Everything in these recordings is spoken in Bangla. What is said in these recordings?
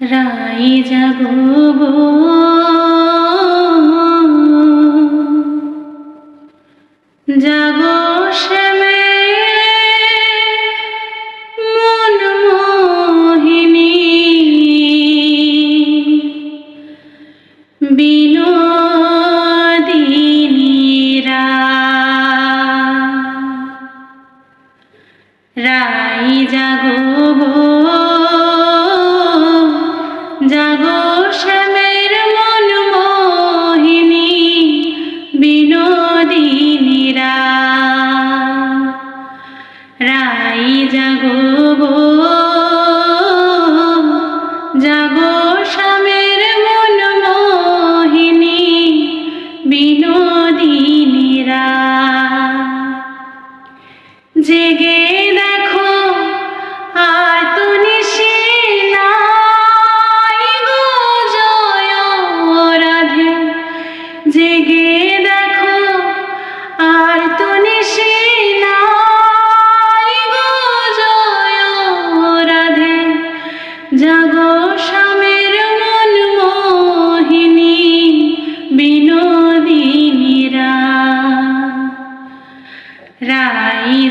রাই যাব জাগো শ্যামে মন মোহিনী। বিনোদিনীরা রাই জাগো শ্যামের মন মোহিনী বিনোদিনীরা। জেগে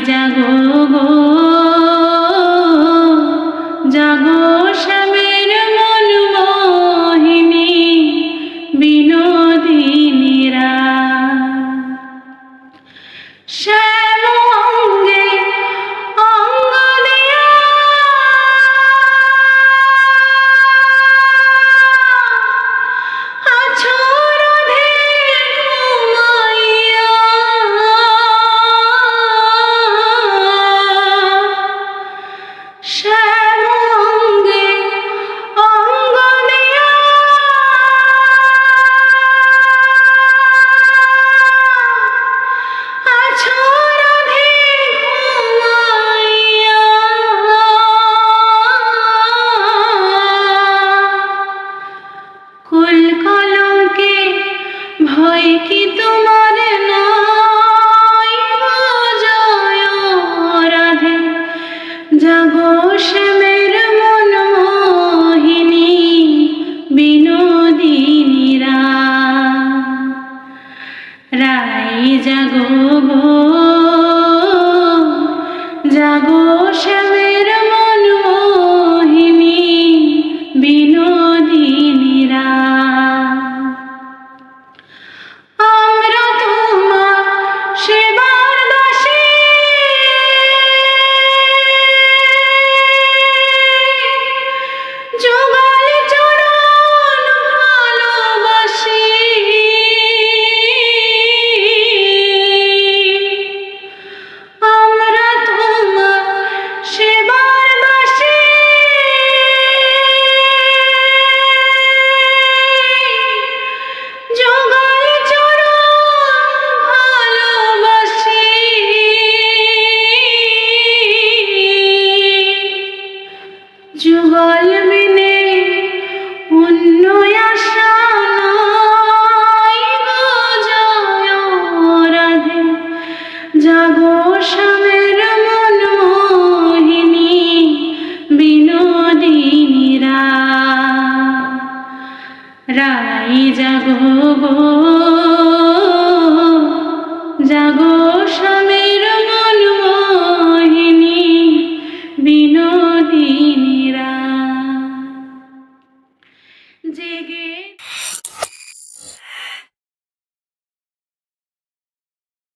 জাগো গো। জাগো গো। July digging